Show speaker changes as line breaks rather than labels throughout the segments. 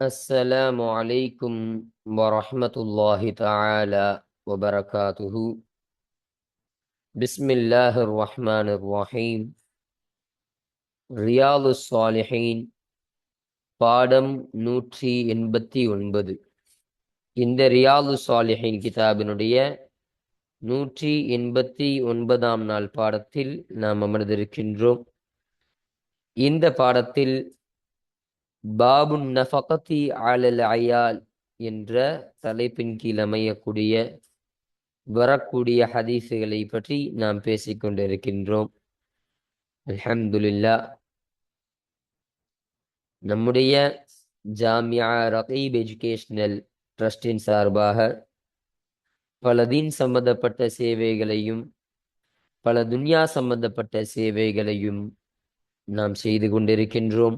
السلام عليكم ورحمة الله تعالى وبركاته بسم الله الرحمن الرحيم ரியாது சாலிஹீன் பாடம் நூற்றி எண்பத்தி ஒன்பது இந்த ரியாது சாலிஹீன் கிதாபினுடைய நூற்றி எண்பத்தி ஒன்பதாம் நாள் பாடத்தில் நாம் அமர்ந்திருக்கின்றோம் இந்த பாடத்தில் பாபுன் நஃபகத்தி ஆலல் அயால் என்ற தலைப்பின் கீழ் அமையக்கூடிய வரக்கூடிய ஹதீஸுகளை பற்றி நாம் பேசிக்கொண்டிருக்கின்றோம் அல்ஹம்துலில்லா நம்முடைய ஜாமியா ரகீப் எஜுகேஷனல் ட்ரஸ்டின் சார்பாக பல தீன் சம்பந்தப்பட்ட சேவைகளையும் பல துன்யா சம்பந்தப்பட்ட சேவைகளையும் நாம் செய்து கொண்டிருக்கின்றோம்.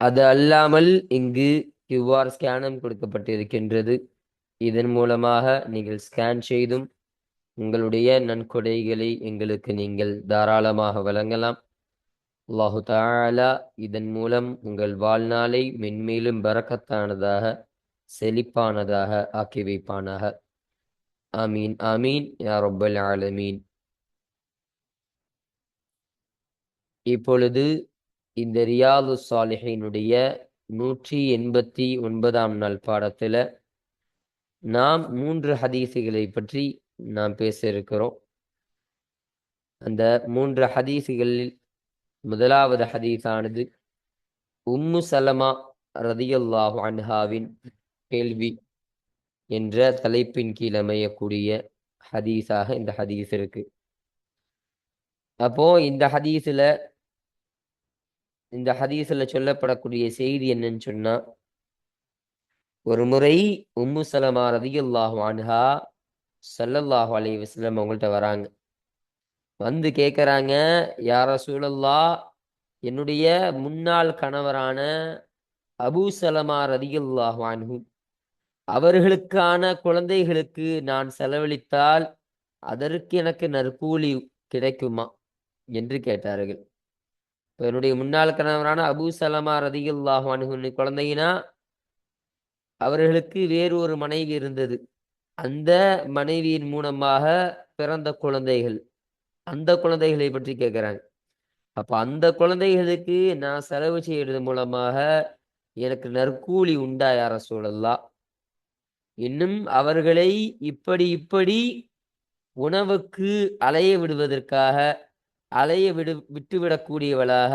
அது அல்லாமல் இங்கு கியூஆர் ஸ்கேனும் கொடுக்கப்பட்டிருக்கின்றது. இதன் மூலமாக நீங்கள் ஸ்கேன் செய்தும் உங்களுடைய நன்கொடைகளை எங்களுக்கு நீங்கள் தாராளமாக வழங்கலாம். அல்லாஹு தாலா இதன் மூலம் உங்கள் வாழ்நாளை மென்மேலும் பறக்கத்தானதாக செழிப்பானதாக ஆக்கி வைப்பானாக. ஆமீன் ஆமீன் யா ரொப்பல் ஆலமீன். இப்பொழுது இந்த ரியாது சாலிஹினுடைய நூற்றி எண்பத்தி ஒன்பதாம் நாள் பாடத்தில் நாம் மூன்று ஹதீஸுகளை பற்றி நாம் பேச இருக்கிறோம். அந்த மூன்று ஹதீஸுகளில் முதலாவது ஹதீஸானது உம்மு சலமா ரதியல்லாஹு அன்ஹாவின் கேள்வி என்ற தலைப்பின் கீழ் அமையக்கூடிய ஹதீஸாக இந்த ஹதீஸ் இருக்கு. அப்போ இந்த ஹதீஸில் இந்த ஹதீஸில் சொல்லப்படக்கூடிய செய்தி என்னன்னு சொன்னா ஒரு முறை உம்மு சலமா ரதியுல்லாஹு அன்ஹா சல்லல்லாஹு அலி வஸ்லம் அவங்கள்ட்ட வராங்க. வந்து கேட்குறாங்க யார சூழல்லா என்னுடைய முன்னாள் கணவரான அபு சலமா ரதியுல்லாஹு அன்ஹு அவர்களுக்கான குழந்தைகளுக்கு நான் செலவழித்தால் அதற்கு எனக்கு நற்கூலி கிடைக்குமா? என்று கேட்டார்கள். இப்போ என்னுடைய முன்னாள் கணவரான அபு சலமா ரதியுல்லாஹ் அணுகுன்னு குழந்தைனா அவர்களுக்கு வேறு ஒரு மனைவி இருந்தது. அந்த மனைவியின் மூலமாக பிறந்த குழந்தைகள். அந்த குழந்தைகளை பற்றி கேட்குறாங்க. அப்போ அந்த குழந்தைகளுக்கு நான் செலவு செய்யறது மூலமாக எனக்கு நற்கூலி உண்டா யார சூழல்லா இன்னும் அவர்களை இப்படி இப்படி உணவுக்கு அலைய விடுவதற்காக அலைய விடு விட்டுவிடக்கூடியவளாக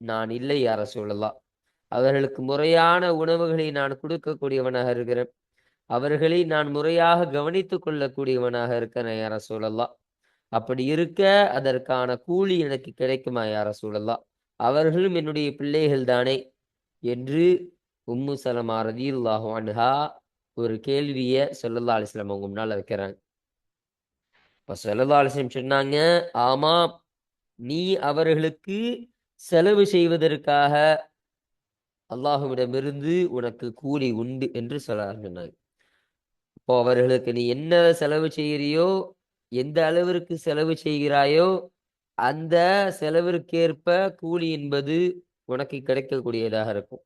நான் இல்லை யார சொல்லலாம் அவர்களுக்கு முறையான உணவுகளை நான் கொடுக்கக்கூடியவனாக இருக்கிறேன். அவர்களை நான் முறையாக கவனித்து கொள்ளக்கூடியவனாக இருக்கிறேன் யார சூழல்லாம் அப்படி இருக்க அதற்கான கூலி எனக்கு கிடைக்குமா யார சொல்லலாம் அவர்களும் என்னுடைய பிள்ளைகள் தானே என்று உம்மு சலமா ரதியுல்லாஹு அன்ஹா ஒரு கேள்வியை சொல்லல்லா அலிஸ்லாம் அவங்க முன்னால் வைக்கிறாங்க. இப்போ சொல்லல்லா அலிஸ்லாம் சொன்னாங்க ஆமாம் நீ அவர்களுக்கு செலவு செய்வதற்காக அல்லாஹுவிடமிருந்து உனக்கு கூலி உண்டு என்று சொல்ல இப்போ அவர்களுக்கு நீ என்ன செலவு செய்கிறியோ எந்த அளவிற்கு செலவு செய்கிறாயோ அந்த செலவிற்கேற்ப கூலி என்பது உனக்கு கிடைக்கக்கூடியதாக இருக்கும்.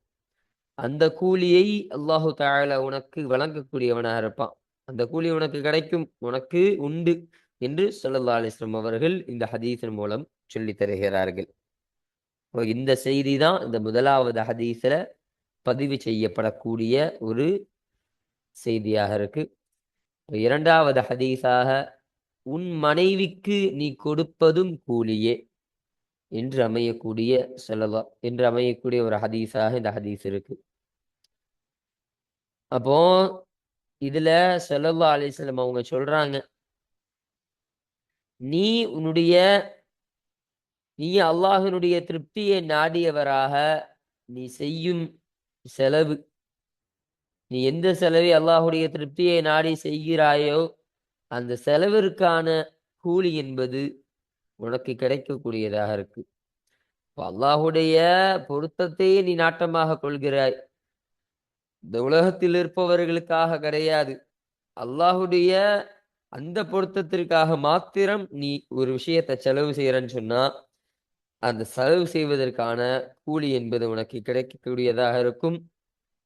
அந்த கூலியை அல்லாஹு தாழ உனக்கு வழங்கக்கூடியவனாக இருப்பான். அந்த கூலி உனக்கு கிடைக்கும் உனக்கு உண்டு. என்று சல்லா அலிஸ்லம் அவர்கள் இந்த ஹதீஸின் மூலம் சொல்லி தருகிறார்கள். இந்த செய்தி தான் இந்த முதலாவது ஹதீஸில் பதிவு செய்யப்படக்கூடிய ஒரு செய்தியாக இருக்கு. இரண்டாவது ஹதீஸாக உன் மனைவிக்கு நீ கொடுப்பதும் கூலியே என்று அமையக்கூடிய செலவா என்று அமையக்கூடிய ஒரு ஹதீஸாக இந்த ஹதீஸ் இருக்கு. அப்போ இதுல செலவா அலிஸ்லம் அவங்க சொல்றாங்க நீ உன்னுடைய நீ அல்லாஹினுடைய திருப்தியை நாடியவராக நீ செய்யும் செலவு. நீ எந்த செலவை அல்லாஹுடைய திருப்தியை நாடி செய்கிறாயோ அந்த செலவிற்கான கூலி என்பது உனக்கு கிடைக்கக்கூடியதாக இருக்கு. இப்ப அல்லாஹுடைய பொருத்தத்தையே நீ நாட்டமாக கொள்கிறாய். இந்த உலகத்தில் இருப்பவர்களுக்காக கிடையாது. அல்லாஹுடைய அந்த பொருத்தத்திற்காக மாத்திரம் நீ ஒரு விஷயத்தை செலவு செய்யறன்னு சொன்னா அந்த செலவு செய்வதற்கான கூலி என்பது உனக்கு கிடைக்கக்கூடியதாக இருக்கும்.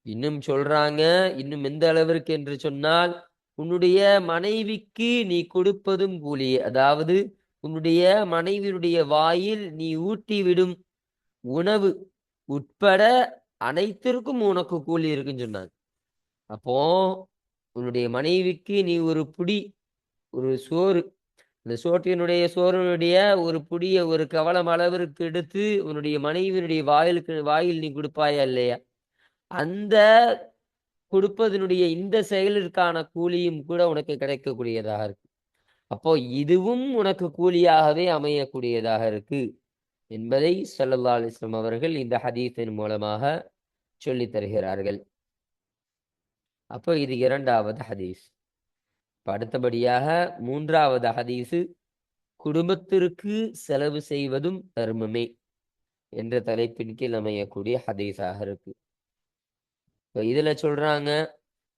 இன்னும் சொல்றாங்க இன்னும் எந்த அளவிற்கு என்று சொன்னால் உன்னுடைய மனைவிக்கு நீ கொடுப்பதும் கூலி. அதாவது உன்னுடைய மனைவியுடைய வாயில் நீ ஊட்டி விடும் உணவு உட்பட அனைத்திற்கும் உனக்கு கூலி இருக்குன்னு சொன்னாங்க. அப்போ உன்னுடைய மனைவிக்கு நீ ஒரு புடி ஒரு சோறு. இந்த சோற்றினுடைய சோறனுடைய ஒரு புடிய ஒரு கவலம் அளவிற்கு எடுத்து உன்னுடைய மனைவியினுடைய வாயிலுக்கு வாயில் நீ கொடுப்பாயா இல்லையா? அந்த கொடுப்பதனுடைய இந்த செயலிற்கான கூலியும் கூட உனக்கு கிடைக்கக்கூடியதாக இருக்கு. அப்போ இதுவும் உனக்கு கூலியாகவே அமையக்கூடியதாக இருக்கு என்பதை சல்லல்லா அலிஸ்லாம் அவர்கள் இந்த ஹதீஸின் மூலமாக சொல்லித் தருகிறார்கள். அப்போ இது இரண்டாவது ஹதீஸ். அடுத்தபடியாக மூன்றாவது ஹதீஸு குடும்பத்திற்கு செலவு செய்வதும் தர்மமே என்ற தலைப்பின் கீழ் அமையக்கூடிய ஹதீஸாக இருக்கு. இப்போ இதுல சொல்றாங்க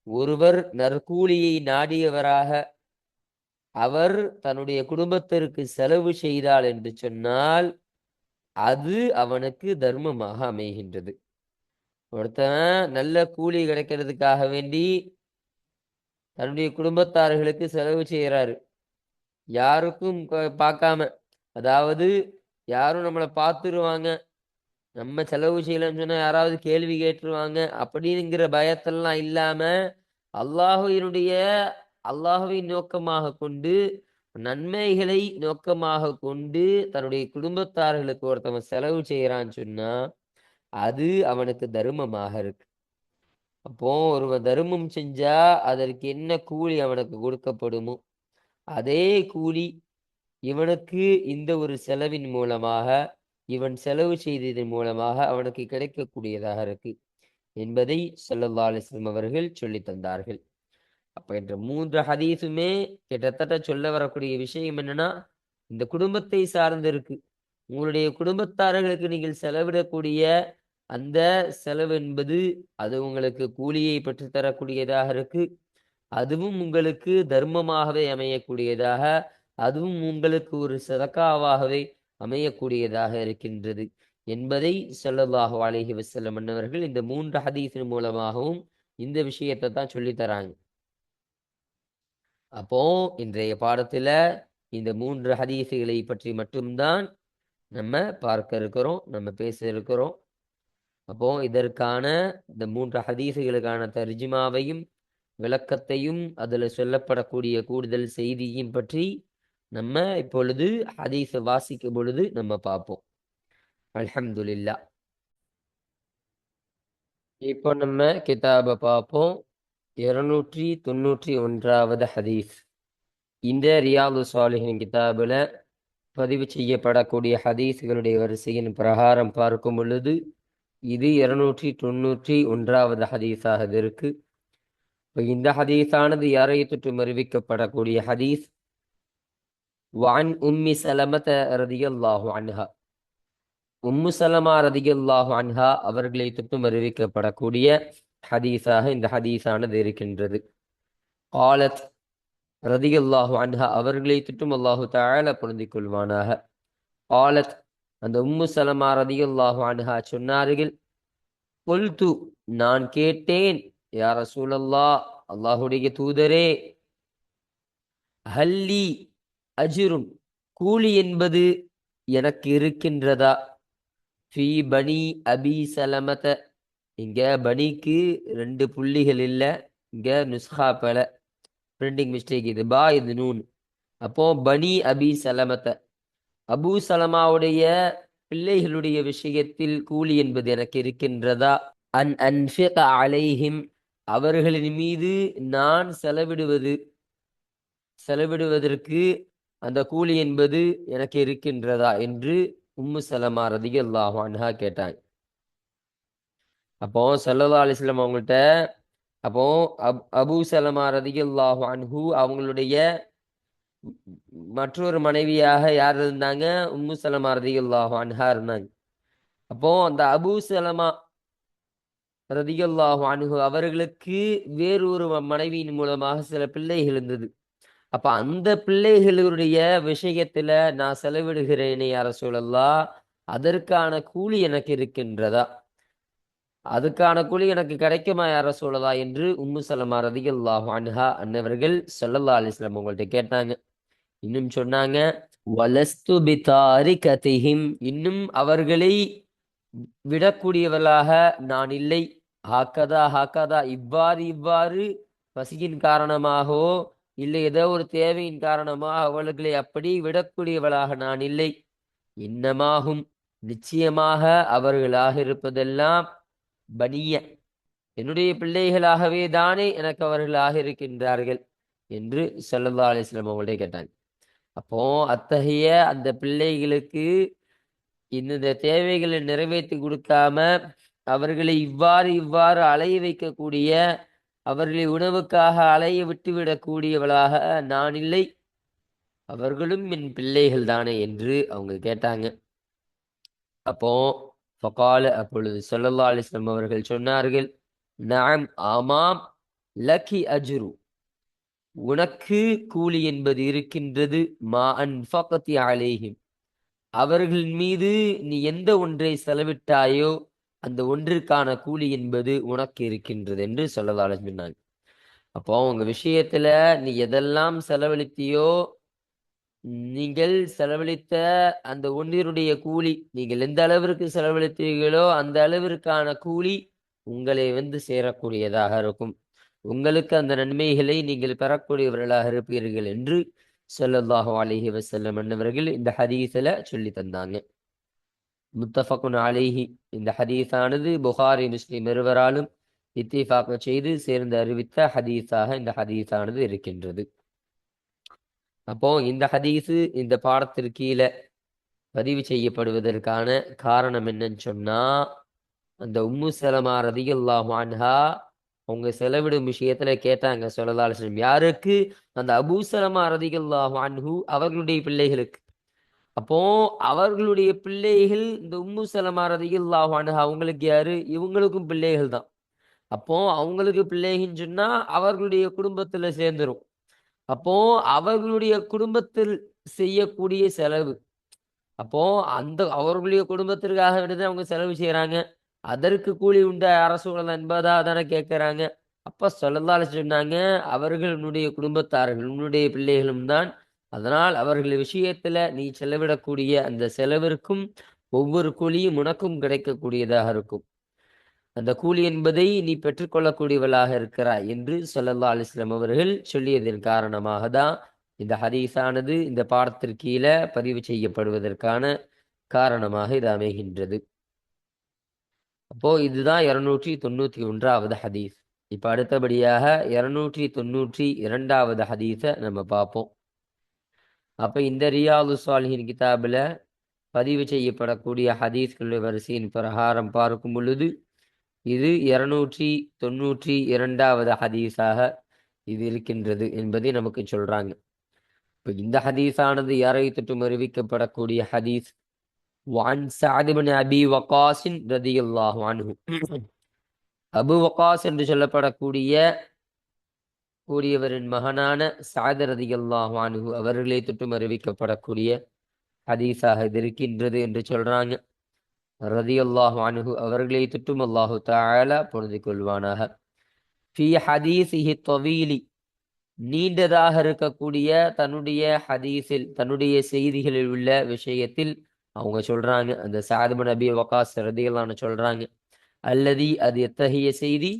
ஒருவர் நற்கூலியை நாடியவராக அவர் தன்னுடைய குடும்பத்திற்கு செலவு செய்தால் என்று சொன்னால் அது அவனுக்கு தர்மமாக அமைகின்றது. ஒருத்தன் நல்ல கூலி கிடைக்கிறதுக்காக வேண்டி தன்னுடைய குடும்பத்தார்களுக்கு செலவு செய்கிறாரு. யாருக்கும் பார்க்காம அதாவது யாரும் நம்மளை பார்த்துருவாங்க. நம்ம செலவு செய்யலன்னு சொன்னால் யாராவது கேள்வி கேட்டுருவாங்க. அப்படிங்கிற பயத்தெல்லாம் இல்லாம அல்லாஹுவினுடைய அல்லாஹுவை நோக்கமாக கொண்டு நன்மைகளை நோக்கமாக கொண்டு தன்னுடைய குடும்பத்தார்களுக்கு ஒருத்தவன் செலவு செய்கிறான்னு சொன்னா அது அவனுக்கு தர்மமாக இருக்கு. அப்போ ஒருவன் தர்மம் செஞ்சா அதற்கு என்ன கூலி அவனுக்கு கொடுக்கப்படுமோ அதே கூலி இவனுக்கு இந்த ஒரு செலவின் மூலமாக இவன் செலவு செய்ததன் மூலமாக அவனுக்கு கிடைக்கக்கூடியதாக இருக்கு என்பதை ஸல்லல்லாஹு அலைஹி அவர்கள் சொல்லி தந்தார்கள். அப்ப என்ற மூன்று ஹதீஸுமே கிட்டத்தட்ட சொல்ல வரக்கூடிய விஷயம் என்னன்னா இந்த குடும்பத்தை சார்ந்து இருக்கு. உங்களுடைய குடும்பத்தார்களுக்கு நீங்கள் செலவிடக்கூடிய அந்த செலவு என்பது அது உங்களுக்கு கூலியை பெற்று தரக்கூடியதாக இருக்கு. அதுவும் உங்களுக்கு தர்மமாகவே அமையக்கூடியதாக அதுவும் உங்களுக்கு ஒரு சதக்காவாகவே அமையக்கூடியதாக இருக்கின்றது என்பதை ஸல்லல்லாஹு அலைஹி வஸல்லம் மன்னவர்கள் இந்த மூன்று ஹதீஸின் மூலமாகவும் இந்த விஷயத்தை தான் சொல்லித் தராங்க. அப்போ இன்றைய பாடத்துல இந்த மூன்று ஹதீசுகளை பற்றி மட்டும்தான் நம்ம பார்க்க இருக்கிறோம் நம்ம பேச இருக்கிறோம். அப்போ இதற்கான இந்த மூன்று ஹதீஸுகளுக்கான தர்ஜிமாவையும் விளக்கத்தையும் அதில் சொல்லப்படக்கூடிய கூடுதல் செய்தியும் பற்றி நம்ம இப்பொழுது ஹதீஸை வாசிக்கும் பொழுது நம்ம பார்ப்போம். அல்ஹம்துலில்லா. இப்போ நம்ம கிதாபை பார்ப்போம். இருநூற்றி தொண்ணூற்றி ஒன்றாவது ஹதீஸ். இந்த ரியாது சாலிஹின் கிதாபில் பதிவு செய்யப்படக்கூடிய ஹதீஸ்களுடைய வரிசையின் பிரகாரம் பார்க்கும் பொழுது இது இருநூற்றி தொண்ணூற்றி ஒன்றாவது ஹதீஸாக இது இருக்கு. இப்போ இந்த ஹதீஸானது யாரை தொற்றும் அறிவிக்கப்படக்கூடிய ஹதீஸ்? வான் உம்மி சலமத ரதியல்லாஹு அன்ஹா. உம்மு சலமா ரதியல்லாஹு அன்ஹா அவர்களை தொற்றும் அறிவிக்கப்படக்கூடிய ஹதீஸாக இந்த ஹதீஸானது இருக்கின்றது. காலத் ரதியல்லாஹு அன்ஹா அவர்களை தொற்றும் அல்லாஹு தாழ பொருந்திக் கொள்வானாக. காலத் அந்த உம்மு சலமா ரதியுல்லாஹு அனுஹா சொன்னார்கள் கொல்து நான் கேட்டேன் யா சூழல்லா அல்லாஹுடைய தூதரே ஹல்லி அஜிரும் கூலி என்பது எனக்கு இருக்கின்றதா? ஃபி பனி அபி சலமத. இங்க பனிக்கு ரெண்டு புள்ளிகள் இல்லை இங்க நுஸ்ஹா பல. பிரிண்டிங் மிஸ்டேக் இது பா இது நூன். அப்போ பனி அபி சலமத்தை அபூ சலமாவுடைய பிள்ளைகளுடைய விஷயத்தில் கூலி என்பது எனக்கு இருக்கின்றதா? அன் அன்ஃபிக அலைஹிம் அவர்களின் மீது நான் செலவிடுவது செலவிடுவதற்கு அந்த கூலி என்பது எனக்கு இருக்கின்றதா? என்று உம்மு சலமா ரதியல்லாஹு அன்ஹா கேட்டாங்க அப்போ சல்லல்லா அலிஸ்லாம் அவங்கள்ட்ட அப்போ அப் அபூ சலமா ரதியல்லாஹு அன்ஹு அவங்களுடைய மற்றொரு மனைவியாக யார் இருந்தாங்க? உம்மு சலமா ரதியல்லாஹு அன்ஹா இருந்தாங்க. அப்போ அந்த அபு சலமா ரதியல்லாஹு அனுகு அவர்களுக்கு வேறொரு மனைவியின் மூலமாக சில பிள்ளைகள் இருந்தது. அப்ப அந்த பிள்ளைகளுடைய விஷயத்துல நான் செலவிடுகிறேனே யார சொல்லலா அதற்கான கூலி எனக்கு இருக்கின்றதா? அதுக்கான கூலி எனக்கு கிடைக்குமா யார சொல்லலா என்று உம்மு சலமா ரதியல்லாஹு அன்ஹா அன்னவர்கள் சொல்லல்லா அலிஸ்லாம் உங்கள்கிட்ட கேட்டாங்க. இன்னும் சொன்னாங்க வலஸ்து பிதாரி பிதாரிகதிஹிம். இன்னும் அவர்களை விடக்கூடியவர்களாக நான் இல்லை. ஹாக்கதா ஹாக்கதா. இவ்வாறு இவ்வாறு பசியின் காரணமாகவோ இல்லை ஏதோ ஒரு தேவையின் காரணமாக அவர்களை அப்படி விடக்கூடியவளாக நான் இல்லை. இன்னமாகும். நிச்சயமாக அவர்களாக இருப்பதெல்லாம் பனிய. என்னுடைய பிள்ளைகளாகவே தானே எனக்கு அவர்களாக இருக்கின்றார்கள் என்று ஸல்லல்லாஹு அலிஸ்லாம் அவர்களே கேட்டாங்க. அப்போ அத்தகைய அந்த பிள்ளைகளுக்கு இந்த தேவைகளை நிறைவேற்றி கொடுக்காம அவர்களை இவ்வாறு இவ்வாறு அலைய வைக்கக்கூடிய அவர்களை உணவுக்காக அலைய விட்டுவிடக்கூடியவளாக நான் இல்லை. அவர்களும் என் பிள்ளைகள் தானே என்று அவங்க கேட்டாங்க. அப்போ ஃபகால அப்பொழுது சொல்லல்லா அலைஹி அவர்கள் சொன்னார்கள் நாம் ஆமாம் லக்கி அஜுரு. உனக்கு கூலி என்பது இருக்கின்றது. மா அன்பகத்தி அலேஹிம். அவர்கள் மீது நீ எந்த ஒன்றை செலவிட்டாயோ அந்த ஒன்றிற்கான கூலி என்பது உனக்கு இருக்கின்றது என்று சொல்லதால சொன்னாங்க. அப்போ உங்க விஷயத்துல நீ எதெல்லாம் செலவழித்தியோ நீங்கள் செலவழித்த அந்த ஒன்றினுடைய கூலி நீங்கள் எந்த அளவிற்கு செலவழித்தீர்களோ அந்த அளவிற்கான கூலி உங்களை வந்து சேரக்கூடியதாக இருக்கும். உங்களுக்கு அந்த நன்மைகளை நீங்கள் பெறக்கூடியவர்களாக இருப்பீர்கள் என்று சொல்லல்லாஹு அலிஹி வசல்லம் என்னவர்கள் இந்த ஹதீஸில் சொல்லி தந்தாங்க. முத்தஃபகுன் அலிஹி. இந்த ஹதீஸானது புகாரி முஸ்லிம் இருவராலும் இத்திஃபாக செய்து சேர்ந்து அறிவித்த ஹதீஸாக இந்த ஹதீஸானது இருக்கின்றது. அப்போ இந்த ஹதீஸு இந்த பாடத்திற்கு கீழே பதிவு செய்யப்படுவதற்கான காரணம் என்னன்னு சொன்னா அந்த உம்மு சலமா ரதியல்லாஹு அன்ஹா அவங்க செலவிடும் விஷயத்துல கேட்டாங்க சொல்லலால் யாருக்கு? அந்த அபூசலமா சலமா அன்ஹு அவர்களுடைய பிள்ளைகளுக்கு. அப்போ அவர்களுடைய பிள்ளைகள் இந்த உம்மு சலமா ரதியல்லாஹு அன்ஹா அவங்களுக்கு யாரு? இவங்களுக்கும் பிள்ளைகள் தான். அப்போ அவங்களுக்கு பிள்ளைகள்னு சொன்னா அவர்களுடைய குடும்பத்துல சேர்ந்துரும். அப்போ அவர்களுடைய குடும்பத்தில் செய்யக்கூடிய செலவு. அப்போ அந்த அவர்களுடைய குடும்பத்திற்காக விடுது அவங்க செலவு செய்யறாங்க அதற்கு கூலி உண்ட அரசு என்பதா தானே கேட்கறாங்க. அப்ப சொல்லலால சொன்னாங்க அவர்களுடைய குடும்பத்தார்கள் உன்னுடைய பிள்ளைகளும் தான். அதனால் அவர்கள் விஷயத்துல நீ செலவிடக்கூடிய அந்த செலவிற்கும் ஒவ்வொரு கூலியும் உனக்கும் கிடைக்கக்கூடியதாக இருக்கும். அந்த கூலி என்பதை நீ பெற்றுக்கொள்ளக்கூடியவளாக இருக்கிறாய் என்று சொல்லல்லா அலிஸ்லாம் அவர்கள் சொல்லியதன் காரணமாக தான் இந்த ஹதீஸானது இந்த பாடத்திற்கு கீழே பதிவு செய்யப்படுவதற்கான காரணமாக இது அமைகின்றது. அப்போ இதுதான் இருநூற்றி தொண்ணூத்தி ஒன்றாவது ஹதீஸ். இப்ப அடுத்தபடியாக இருநூற்றி தொண்ணூற்றி இரண்டாவது ஹதீஸை நம்ம பார்ப்போம். அப்ப இந்த ரியாது சாலிஹின் கிதாபில் பதிவு செய்யப்படக்கூடிய ஹதீஸ்களுடைய வரிசையின் பிரகாரம் பார்க்கும் பொழுது இது இருநூற்றி தொண்ணூற்றி இரண்டாவது ஹதீஸாக இது இருக்கின்றது என்பதை நமக்கு சொல்றாங்க. இப்போ இந்த ஹதீஸானது யாரை தொட்டும் அறிவிக்கப்படக்கூடிய ஹதீஸ்? வான் أبي அபி رضي الله عنه. அபு வகாஸ் என்று சொல்லப்படக்கூடிய கூடியவரின் மகனான சாத ரதியுல்லாஹு வானுகு அவர்களே தொட்டும் அறிவிக்கப்படக்கூடிய ஹதீஸாக இது இருக்கின்றது என்று சொல்றாங்க. ரதியுல்லாஹு வானுகு அவர்களை தொட்டும் அல்லாஹு தாழ பொழுது கொள்வானாக. ஃபி ஹதீஸிஹி தொவீலி நீண்டதாக இருக்கக்கூடிய தன்னுடைய ஹதீஸில் தன்னுடைய செய்திகளில் உள்ள விஷயத்தில் அவங்க சொல்றாங்க. அந்த சாதுபன் நபி வகாஸ் ரதிகளான சொல்றாங்க. அல்லதி அது எத்தகைய செய்தி?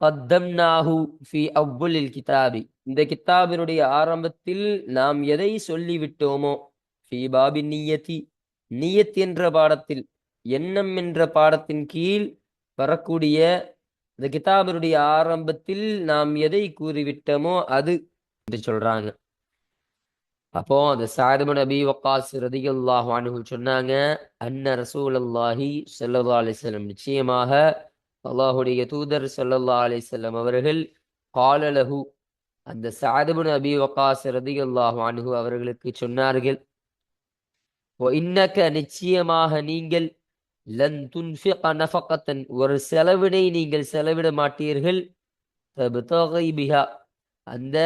கத்தம் நாஹு ஃபி அவ்வலில் கிதாபி. இந்த கித்தாபினுடைய ஆரம்பத்தில் நாம் எதை சொல்லிவிட்டோமோ? ஃபி பாபி நியத்தி. நீயத் என்ற பாடத்தில் எண்ணம் என்ற பாடத்தின் கீழ் வரக்கூடிய இந்த கிதாபினுடைய ஆரம்பத்தில் நாம் எதை கூறிவிட்டோமோ அது என்று சொல்றாங்க. அப்போ அந்த சாதுமன் அபி வக்காஸ் ரதியுல்லாஹ் அனுகு சொன்னாங்க அன்ன ரசூல் அல்லாஹி சல்லா அலிசல்லம் நிச்சயமாக அல்லாஹுடைய தூதர் சல்லல்லா அலிசல்லம் அவர்கள் காலலகு அந்த சாதுபுன் அபி வக்காஸ் ரதியல்லாஹு அன்ஹு அவர்களுக்கு சொன்னார்கள் இன்னக்க நிச்சயமாக நீங்கள் லன் துன்ஃபிக நஃபகத்தன் ஒரு செலவினை நீங்கள் செலவிட மாட்டீர்கள் பிஹா. அந்த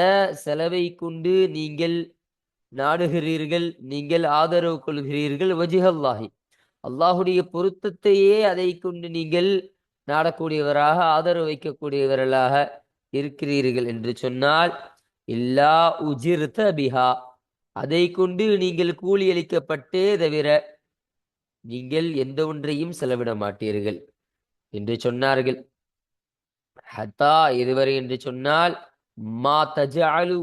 செலவை கொண்டு நீங்கள் நாடுகிறீர்கள் நீங்கள் ஆதரவு கொள்கிறீர்கள் வஜிஹல்லாஹி. அல்லாஹுடைய பொருத்தத்தையே அதை கொண்டு நீங்கள் நாடக்கூடியவராக ஆதரவு வைக்கக்கூடியவர்களாக இருக்கிறீர்கள் என்று சொன்னால் இல்லா உஜிர்த பிஹா. அதை கொண்டு நீங்கள் கூலி அளிக்கப்பட்டே தவிர நீங்கள் எந்த ஒன்றையும் செலவிட மாட்டீர்கள் என்று சொன்னார்கள். ஹத்தா இதுவரை என்று சொன்னால் மா தஜஅலு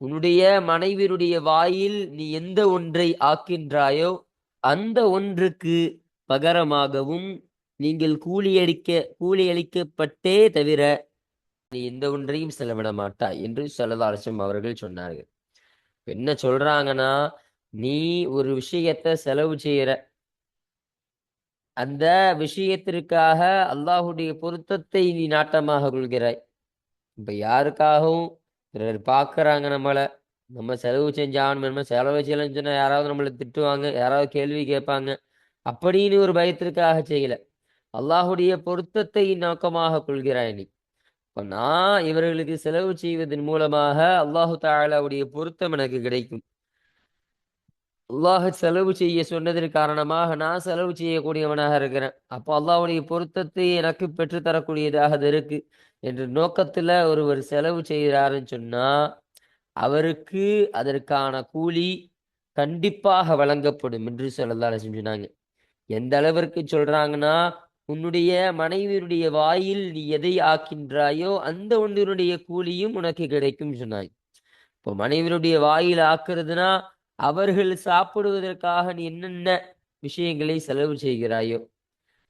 உன்னுடைய மனைவியுடைய வாயில் நீ எந்த ஒன்றை ஆக்கின்றாயோ அந்த ஒன்றுக்கு பகரமாகவும் நீங்கள் கூலி அளிக்க கூலி அளிக்கப்பட்டே தவிர நீ எந்த ஒன்றையும் செலவிட மாட்டாய் என்று செலவாரசம் அவர்கள் சொன்னார்கள். என்ன சொல்றாங்கன்னா நீ ஒரு விஷயத்த செலவு செய்யற. அந்த விஷயத்திற்காக அல்லாஹுடைய பொருத்தத்தை நீ நாட்டமாக கொள்கிறாய். இப்ப யாருக்காகவும் சிலர் பார்க்கறாங்க நம்மளை. நம்ம செலவு செஞ்சாகணும் நம்ம செலவு செய்யலன்னு சொன்னா யாராவது நம்மளை திட்டுவாங்க யாராவது கேள்வி கேட்பாங்க. அப்படின்னு ஒரு பயத்திற்காக செய்யல. அல்லாஹுடைய பொருத்தத்தை நோக்கமாக கொள்கிறாய் நீ. இப்போ நான் இவர்களுக்கு செலவு செய்வதன் மூலமாக அல்லாஹு தாலாவுடைய பொருத்தம் எனக்கு கிடைக்கும். அல்லாஹ் செலவு செய்ய சொன்னதன் காரணமாக நான் செலவு செய்யக்கூடியவனாக இருக்கிறேன். அப்போ அல்லாஹுடைய பொருத்தத்தை எனக்கு பெற்று தரக்கூடியதாக இருக்கு. என்ற நோக்கத்தில் ஒருவர் செலவு செய்கிறாருன்னு சொன்னால் அவருக்கு அதற்கான கூலி கண்டிப்பாக வழங்கப்படும் என்று சொல்லலாம் சொன்னாங்க. எந்த அளவிற்கு சொல்றாங்கன்னா உன்னுடைய மனைவியுடைய வாயில் நீ எதை ஆக்கின்றாயோ அந்த ஒன்றினுடைய கூலியும் உனக்கு கிடைக்கும் சொன்னாங்க. இப்போ மனைவியுடைய வாயில் ஆக்குறதுனா அவர்கள் சாப்பிடுவதற்காக நீ என்னென்ன விஷயங்களை செலவு செய்கிறாயோ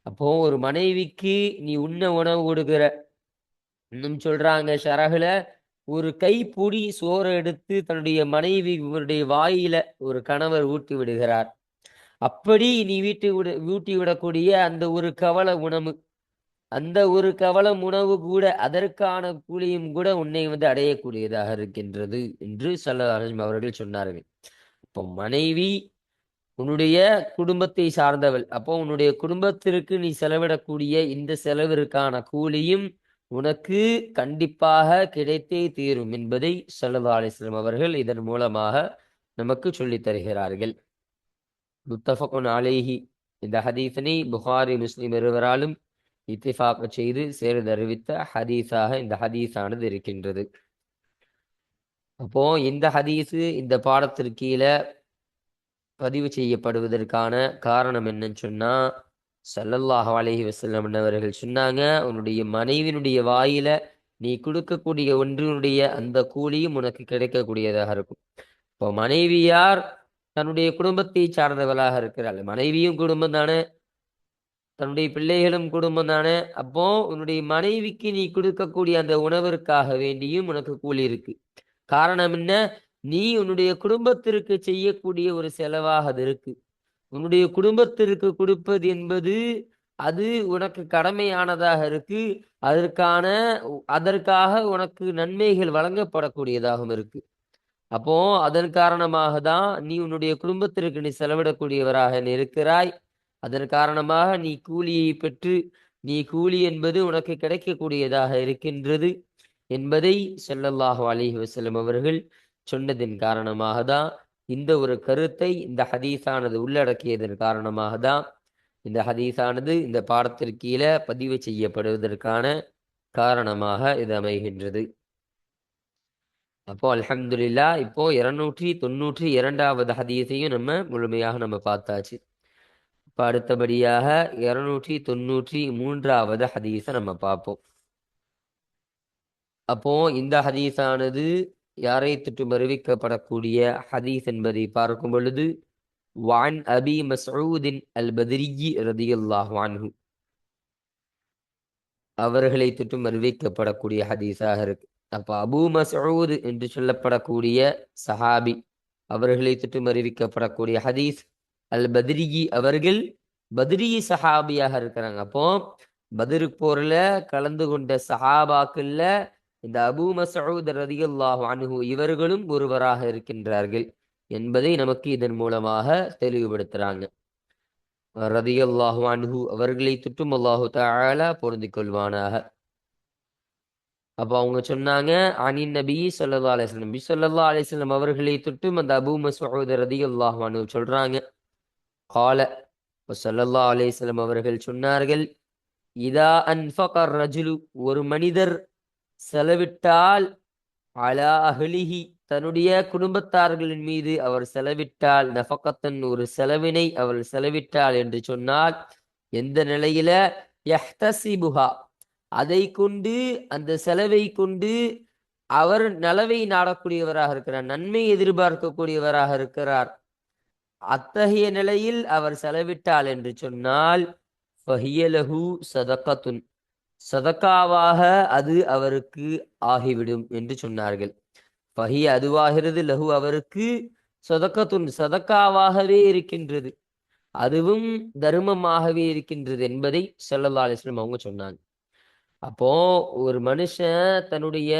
அப்போ ஒரு மனைவிக்கு நீ உண்ண உணவு கொடுக்கிற இன்னும் சொல்றாங்க ஷரகுல ஒரு கைப்புடி சோறு எடுத்து தன்னுடைய மனைவி இவருடைய வாயில ஒரு கணவர் ஊட்டி விடுகிறார். அப்படி நீ வீட்டு விட ஊட்டி விடக்கூடிய அந்த ஒரு கவல உணவு அந்த ஒரு கவலம் உணவு கூட அதற்கான கூலியும் கூட உன்னை வந்து அடையக்கூடியதாக இருக்கின்றது என்று சொல்ல அவர்கள் சொன்னார்கள். இப்போ மனைவி உன்னுடைய குடும்பத்தை சார்ந்தவள். அப்போ உன்னுடைய குடும்பத்திற்கு நீ செலவிடக்கூடிய இந்த செலவிற்கான கூலியும் உனக்கு கண்டிப்பாக கிடைத்தே தீரும் என்பதை சல்லா அலிஸ்லாம் அவர்கள் இதன் மூலமாக நமக்கு சொல்லித் தருகிறார்கள். முத்தஃபகுன் அலேஹி. இந்த ஹதீஸனை புகாரி முஸ்லிம் இருவராலும் இத்திஃபாக செய்து சேர்ந்து அறிவித்த ஹதீஸாக இந்த ஹதீஸானது இருக்கின்றது. அப்போ இந்த ஹதீஸு இந்த பாடத்திற்கு கீழே பதிவு செய்யப்படுவதற்கான காரணம் என்னன்னு சொன்னால் சல்லல்லாஹு அலஹி வசல்லம் அவர்கள் சொன்னாங்க உன்னுடைய மனைவியினுடைய வாயில நீ கொடுக்கக்கூடிய ஒன்றினுடைய அந்த கூலியும் உனக்கு கிடைக்கக்கூடியதாக இருக்கும். இப்போ மனைவியார் தன்னுடைய குடும்பத்தை சார்ந்தவளாக இருக்கிறாள். மனைவியும் குடும்பம் தானே? தன்னுடைய பிள்ளைகளும் குடும்பம் தானே? அப்போ உன்னுடைய மனைவிக்கு நீ கொடுக்கக்கூடிய அந்த உணவிற்காக வேண்டியும் உனக்கு கூலி இருக்கு. காரணம் என்ன? நீ உன்னுடைய குடும்பத்திற்கு செய்யக்கூடிய ஒரு செலவாக அது இருக்கு. உன்னுடைய குடும்பத்திற்கு கொடுப்பது என்பது அது உனக்கு கடமையானதாக இருக்கு. அதற்கான அதற்காக உனக்கு நன்மைகள் வழங்கப்படக்கூடியதாகவும் இருக்கு. அப்போ அதன் காரணமாக தான் நீ உன்னுடைய குடும்பத்திற்கு நீ செலவிடக்கூடியவராக நீ இருக்கிறாய். அதன் காரணமாக நீ கூலியை பெற்று நீ கூலி என்பது உனக்கு கிடைக்கக்கூடியதாக இருக்கின்றது என்பதை செல்லல்லாஹு அலிஹி வசலம் அவர்கள் சொன்னதின் காரணமாக தான் இந்த ஒரு கருத்தை இந்த ஹதீஸானது உள்ளடக்கியதன் காரணமாக தான் இந்த ஹதீஸானது இந்த பாடத்திற்கீழே பதிவு செய்யப்படுவதற்கான காரணமாக இது அமைகின்றது. அப்போ அலமதுல்லா இப்போ இருநூற்றி தொண்ணூற்றி இரண்டாவது ஹதீஸையும் நம்ம முழுமையாக நம்ம பார்த்தாச்சு. இப்போ அடுத்தபடியாக இருநூற்றி தொண்ணூற்றி மூன்றாவது ஹதீஸை நம்ம பார்ப்போம். அப்போ இந்த ஹதீஸானது யாரை திட்டும் அறிவிக்கப்படக்கூடிய ஹதீஸ் என்பதை பார்க்கும் பொழுது வான் அபி மசூதின் அல் பதிரி ரதியுல்லாஹ் வான்ஹு அவர்களை திட்டும் அறிவிக்கப்படக்கூடிய ஹதீஸாக இருக்கு. அப்போ அபு மஸ்ஊத் என்று சொல்லப்படக்கூடிய சஹாபி அவர்களை திட்டும் அறிவிக்கப்படக்கூடிய ஹதீஸ் அல் பத்ரிஜி அவர்கள் பத்ரி சஹாபியாக இருக்கிறாங்க. அப்போ பதிரு போர்ல கலந்து கொண்ட சஹாபாக்கள்ல இந்த அபூ மசூத் ரதியல்லாஹு அனுகு இவர்களும் ஒருவராக இருக்கின்றார்கள் என்பதை நமக்கு இதன் மூலமாக தெளிவுபடுத்துறாங்க. ரதியல்லாஹு அன்ஹு அவர்களை சுற்றும் அல்லாஹு தஆலா பொருந்திக் கொள்வானாக. அப்போ அவங்க சொன்னாங்க அனின் நபி சொல்லல்லா அலிஸ்லம் நபி சொல்லல்லா அலிஸ்லம் அவர்களை தொட்டும் அந்த அபூ மஸ்ஊத் ரலியல்லாஹு அன்ஹு சொல்றாங்க. கால சொல்லல்லா அலிஸ்லம் அவர்கள் சொன்னார்கள் இதா அன்ஃபக ரஜுலு. ஒரு மனிதர் செலவிட்டால் அலா அஹ்லிஹி தன்னுடைய குடும்பத்தார்களின் மீது அவர் செலவிட்டால் நஃபக்கத்தன் ஒரு செலவினை அவர் செலவிட்டால் என்று சொன்னால் எந்த நிலையில? யஹ்தசிபுஹா அதை கொண்டு அந்த செலவை கொண்டு அவர் நலவை நாடக்கூடியவராக இருக்கிறார் நன்மை எதிர்பார்க்கக்கூடியவராக இருக்கிறார். அத்தகைய நிலையில் அவர் செலவிட்டால் என்று சொன்னால் ஃபஹியலஹு சதக்கத்துன் சதக்காவாக அது அவருக்கு ஆகிவிடும் என்று சொன்னார்கள். பகி அதுவாகிறது லகு அவருக்கு சொதக்கத்துன் சதக்காவாகவே இருக்கின்றது. அதுவும் தர்மமாகவே இருக்கின்றது என்பதை ஸல்லல்லாஹு அவங்க சொன்னாங்க. அப்போ ஒரு மனுஷன் தன்னுடைய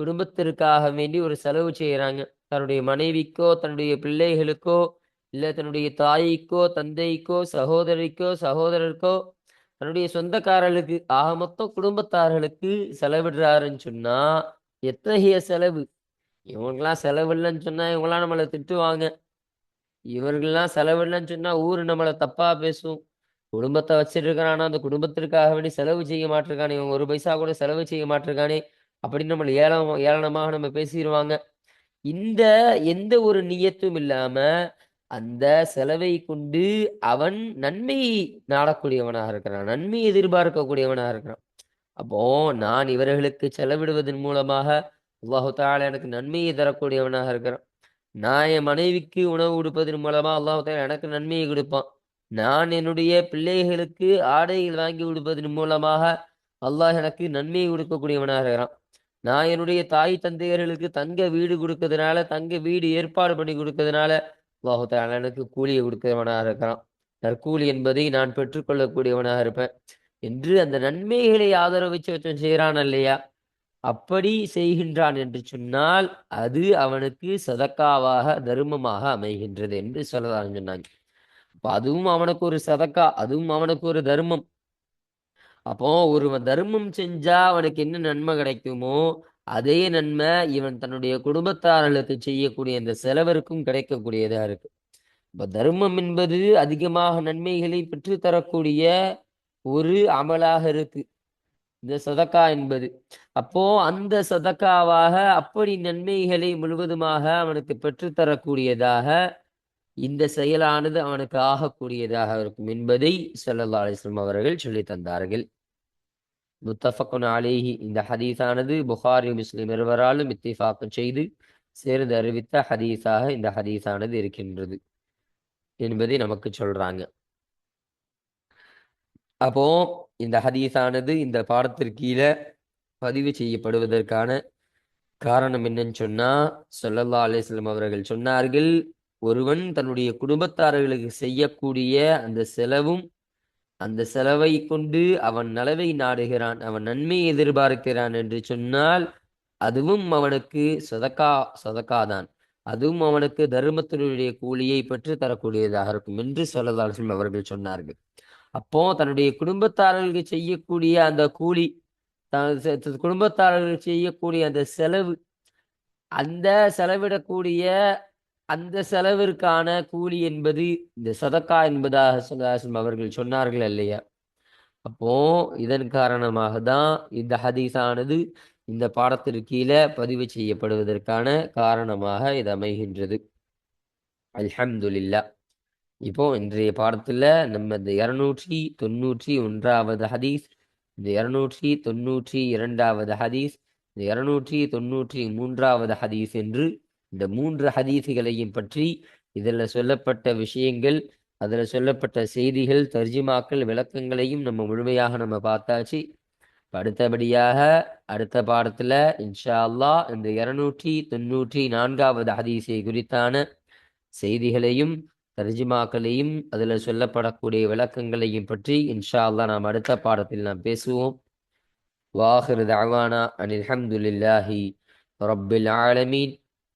குடும்பத்திற்காக வேண்டி ஒரு செலவு செய்யறாங்க தன்னுடைய மனைவிக்கோ தன்னுடைய பிள்ளைகளுக்கோ இல்லை தன்னுடைய தாய்க்கோ தந்தைக்கோ சகோதரிக்கோ சகோதரருக்கோ தன்னுடைய சொந்தக்காரர்களுக்கு ஆக மொத்தம் குடும்பத்தார்களுக்கு செலவிடுறாருன்னு சொன்னா எத்தகைய செலவு? இவங்கெல்லாம் செலவு இல்லைன்னு சொன்னா இவங்கெல்லாம் நம்மளை திட்டுவாங்க. இவர்கள்லாம் செலவில்லைன்னு சொன்னா ஊர் நம்மளை தப்பா பேசும். குடும்பத்தை வச்சிருக்கிறானா அந்த குடும்பத்திற்காக வேண்டி செலவு செய்ய மாட்டிருக்கானே இவன் ஒரு பைசா கூட செலவு செய்ய மாட்டிருக்கானே அப்படின்னு நம்மளை ஏளம் ஏளனமாக நம்ம பேசிடுவாங்க. இந்த எந்த ஒரு நியத்தும் இல்லாம அந்த செலவை கொண்டு அவன் நன்மை நாடக்கூடியவனாக இருக்கிறான். நன்மை எதிர்பார்க்கக்கூடியவனாக இருக்கிறான். அப்போ நான் இவர்களுக்கு செலவிடுவதன் மூலமாக அல்லாஹு தாலா எனக்கு நன்மையை தரக்கூடியவனாக இருக்கிறான். நான் என் மனைவிக்கு உணவு கொடுப்பதன் மூலமா அல்லாஹு தாலா எனக்கு நன்மையை கொடுப்பான். நான் என்னுடைய பிள்ளைகளுக்கு ஆடைகள் வாங்கி கொடுப்பதன் மூலமாக அல்லாஹ் எனக்கு நன்மையை கொடுக்கக்கூடியவனாக இருக்கிறான். நான் என்னுடைய தாய் தந்தையர்களுக்கு தங்க வீடு கொடுக்கறதுனால தங்க வீடு ஏற்பாடு பண்ணி கொடுக்கறதுனால அல்லாஹால எனக்கு கூலியை கொடுக்கிறவனாக இருக்கிறான். நற்கூலி என்பதை நான் பெற்றுக்கொள்ளக்கூடியவனாக இருப்பேன். என்று அந்த நன்மைகளை ஆதரவிச்சு வச்சவன் செய்கிறான் இல்லையா அப்படி செய்கின்றான் என்று சொன்னால் அது அவனுக்கு சதக்காவாக தர்மமாக அமைகின்றது என்று சொல்லதான் சொன்னாங்க. அப்ப அதுவும் அவனுக்கு ஒரு சதக்கா அதுவும் அவனுக்கு ஒரு தர்மம். அப்போ ஒருவன் தர்மம் செஞ்சா அவனுக்கு என்ன நன்மை கிடைக்குமோ அதே நன்மை இவன் தன்னுடைய குடும்பத்தார்களுக்கு செய்யக்கூடிய அந்த செலவிற்கும் கிடைக்கக்கூடியதா இருக்கு. இப்ப தர்மம் என்பது அதிகமாக நன்மைகளை பெற்றுத்தரக்கூடிய ஒரு அமலாக இருக்கு. இந்த சதக்கா என்பது. அப்போ அந்த சதக்காவாக அப்படி நன்மைகளை முழுவதுமாக அவனுக்கு பெற்றுத்தரக்கூடியதாக இந்த செயலானது அவனுக்கு ஆகக்கூடியதாக இருக்கும் என்பதை ஸல்லல்லாஹு அலைஹி அவர்கள் சொல்லி தந்தார்கள். முத்தஃபக்குன் அலேஹி. இந்த ஹதீஸானது புகாரி முஸ்லிம் இருவராலும் இத்திஃபாக்கம் செய்து சேர்ந்து அறிவித்த ஹதீஸாக இந்த ஹதீஸானது இருக்கின்றது என்பதை நமக்கு சொல்றாங்க. அப்போ இந்த ஹதீஸானது இந்த பாடத்திற்கு கீழே பதிவு செய்யப்படுவதற்கான காரணம் என்னன்னு சொன்னா சொல்லல்லா அலிஸ்லம் அவர்கள் சொன்னார்கள் ஒருவன் தன்னுடைய குடும்பத்தாரர்களுக்கு செய்யக்கூடிய அந்த செலவும் அந்த செலவை கொண்டு அவன் நலவை நாடுகிறான் அவன் நன்மை எதிர்பார்க்கிறான் என்று சொன்னால் அதுவும் அவனுக்கு சதக்கா சதக்காதான். அதுவும் அவனுக்கு தர்மத்தினுடைய கூலியை பெற்று தரக்கூடியதாக இருக்கும் என்று சொல்லதாலும் அவர்கள் சொன்னார்கள். அப்போ தன்னுடைய குடும்பத்தாரர்களுக்கு செய்யக்கூடிய அந்த கூலி த- செய்யக்கூடிய அந்த செலவு அந்த செலவிடக்கூடிய அந்த செலவிற்கான கூலி என்பது இந்த சதக்கா என்பதாக சொல்லாசம் அவர்கள் சொன்னார்கள் இல்லையா? அப்போ இதன் காரணமாக தான் இந்த ஹதீஸானது இந்த பாடத்திற்கு கீழே பதிவு செய்யப்படுவதற்கான காரணமாக இது அமைகின்றது. அல்ஹம்துலில்லா இப்போ இன்றைய பாடத்துல நம்ம இந்த இருநூற்றி தொண்ணூற்றி ஒன்றாவது ஹதீஸ் இந்த இருநூற்றி தொண்ணூற்றி இரண்டாவது ஹதீஸ் இந்த இருநூற்றி தொண்ணூற்றி மூன்றாவது ஹதீஸ் என்று இந்த மூன்று ஹதீஸுகளையும் பற்றி இதில் சொல்லப்பட்ட விஷயங்கள் அதில் சொல்லப்பட்ட செய்திகள் தர்ஜிமாக்கள் விளக்கங்களையும் நம்ம முழுமையாக நம்ம பார்த்தாச்சு. அடுத்தபடியாக அடுத்த பாடத்தில் இன்ஷா அல்லாஹ் இந்த இருநூற்றி தொண்ணூற்றி நான்காவது ஹதீஸை குறித்தான செய்திகளையும் தர்ஜிமாக்களையும் அதில் சொல்லப்படக்கூடிய விளக்கங்களையும் பற்றி இன்ஷா அல்லாஹ் நாம் அடுத்த பாடத்தில் நாம் பேசுவோம். வாஹிர் தவானா அனில் அஹமதுல்லாஹி ரப்பில் ஆலமீன்.